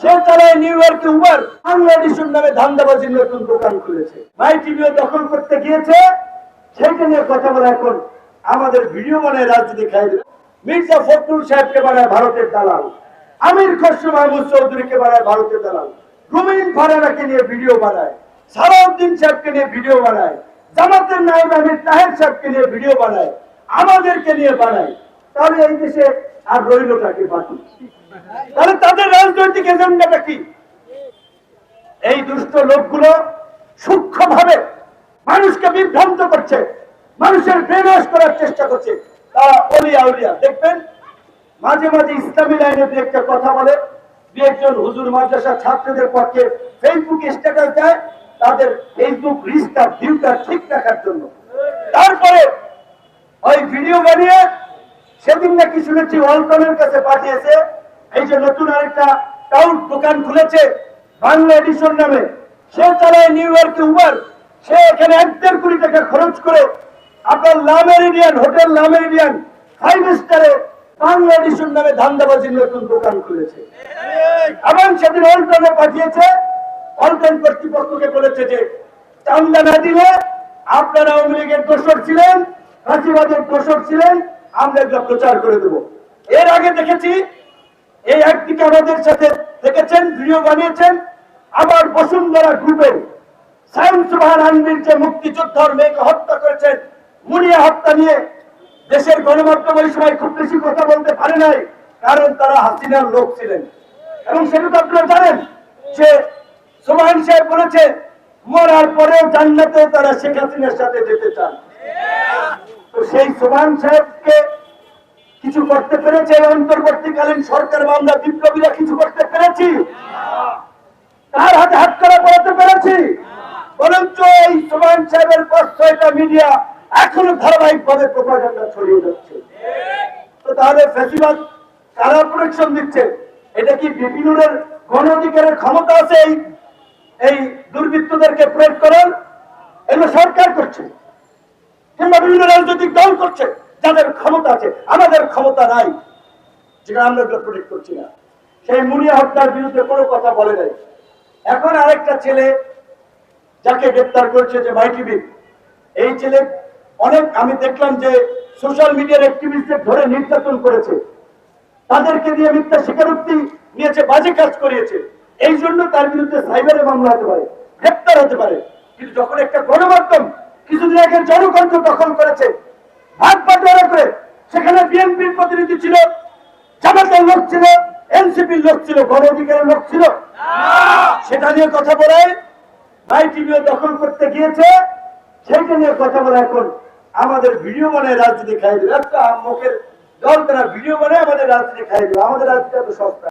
সে চালায় নিউ ইয়র্কে Uber Bangla addition নামে ধান্দাবাজির নতুন দোকান খুলেছে। মাই টিভিও দখল করতে গিয়েছে। সেইটা নিয়ে কথা বলা এখন আমাদের ভিডিও বানায় রাজনীতি খাই মির্জা ফখরুল সাহেবকে বানায় ভারতের দালাল। আমির খসরু মাহমুদ চৌধুরীকে বানায় ভারতের দালাল। রুমিন ফারানাকে নিয়ে ভিডিও বানায়। সালাউদ্দিন সাহেবকে নিয়ে ভিডিও বানায়। জামাতের নায়েব আমির তাহের সাহেবকে নিয়ে ভিডিও বানায়। আমাদেরকে নিয়ে বানায়। তাহলে এই দেশে আর রইলটাকে বাকি? তাহলে তাদের রাজনৈতিক এজেন্ডাটা কি? এই দুষ্ট লোকগুলো সূক্ষ্মভাবে মানুষকে বিভ্রান্ত করছে, মানুষের বেনাশ করার চেষ্টা করছে। তারা দেখবেন, মাঝে মাঝে ইসলামী লাইনে দু একটা কথা বলে, দু একজন হুজুর মাদ্রাসা ছাত্রদের পক্ষে ফেসবুকে স্ট্যাটাস দেয়, তাদের ফেসবুক রিস্টার ভিউটা ঠিক রাখার জন্য। তারপরে ওই ভিডিও বানিয়ে সেদিন নাকি শুনেছি ওয়ালটনের কাছে পাঠিয়েছে, এই যে নতুন আরেকটা টাউন দোকান খুলেছে বাংলা এডিশন নামে। সে চালায় নিউ ইয়র্কে উবার। সে এখানে এক দেড় কোটি টাকা খরচ করে আপনার লামেরিডিয়ান হোটেল লামেরিডিয়ান ফাইভ স্টারে বাংলা এডিশন নামে ধান্দাবাজির নতুন দোকান খুলেছে। এবং সেদিন অল্টনে পাঠিয়েছে অল্টন কর্তৃপক্ষকে বলেছে যে চান্দা না দিলে আপনারা আওয়ামী লীগের দোষর ছিলেন, ফাঁসিবাদের দোষর ছিলেন আমরা এগুলো প্রচার করে দেব। এর আগে দেখেছি, এই একদিকে আমাদের সাথে দেখেছেন, ভিডিও বানিয়েছেন আবার বসুন্ধরা গ্রুপের আনবির যে মেয়েকে হত্যা করেছেন, মুনিয়া হত্যা নিয়ে দেশের গণমাধ্যম ওই সময় খুব বেশি কথা বলতে পারে নাই, কারণ তারা হাসিনার লোক ছিলেন। এবং সেটা তো আপনারা জানেন যে সুবহান সাহেব বলেছে, মরার পরেও জান্নাতেও তারা শেখ হাসিনার সাথে যেতে চান। তো সেই সুবহান সাহেবকে কিছু করতে পেরেছে? অন্তর্বর্তীকালীন সরকার বা আমরা বিপ্লবীরা কিছু করতে পেরেছি? তার হাতে হাত করা পড়াতে পেরেছি? বরঞ্চ এই সুবহান সাহেবের ছয়টা মিডিয়া এখনও ধারাবাহিক ভাবে প্রপাগান্ডা ছড়িয়ে যাচ্ছে তো তাহলে ফেসিবাদ কারা প্রোটেকশন দিচ্ছে? এটা কি বিপিনুরের গণ অধিকারের ক্ষমতা আছে? এই দুর্বৃত্তদেরকে প্রয়োগ করার? এগুলো সরকার করছে। কিংবা বিভিন্ন রাজনৈতিক দল করছে, যাদের ক্ষমতা আছে, আমাদের ক্ষমতা নাই যেটা আমরা এগুলো প্রোটেক্ট করছি না। সেই মুনিয়া হত্যার বিরুদ্ধে কোনো কথা বলে নাই। এখন আরেকটা ছেলে যাকে গ্রেপ্তার করেছে যে মাইটিভি এই ছেলে অনেক, আমি দেখলাম যে সোশ্যাল মিডিয়ার অ্যাক্টিভিস্টদের ধরে নির্যাতন করেছে। তাদেরকে দিয়ে মিথ্যা স্বীকারোক্তি নিয়েছে, বাজে কাজ করিয়েছে। এই জন্য তার বিরুদ্ধে সাইবারে মামলা হতে পারে, গ্রেপ্তার হতে পারে। কিন্তু যখন একটা গণমাধ্যম কিছুদিন আগে জনকণ্ঠ দখল করেছে। সেখানে বিএনপির প্রতিনিধি ছিল, জামাতের লোক ছিল, এনসিপির লোক ছিল, গণ অধিকারের লোক ছিল। সেটা নিয়ে কথা বলে ভাইটিভি দখল করতে গিয়েছে। সেইটা নিয়ে কথা বলে এখন আমাদের ভিডিও বানায় রাজনীতি খাই দেবে একটা মুখের দল তারা ভিডিও বানায় আমাদের রাজনীতি খাই দেবে আমাদের রাজনীতি এত সস্তা।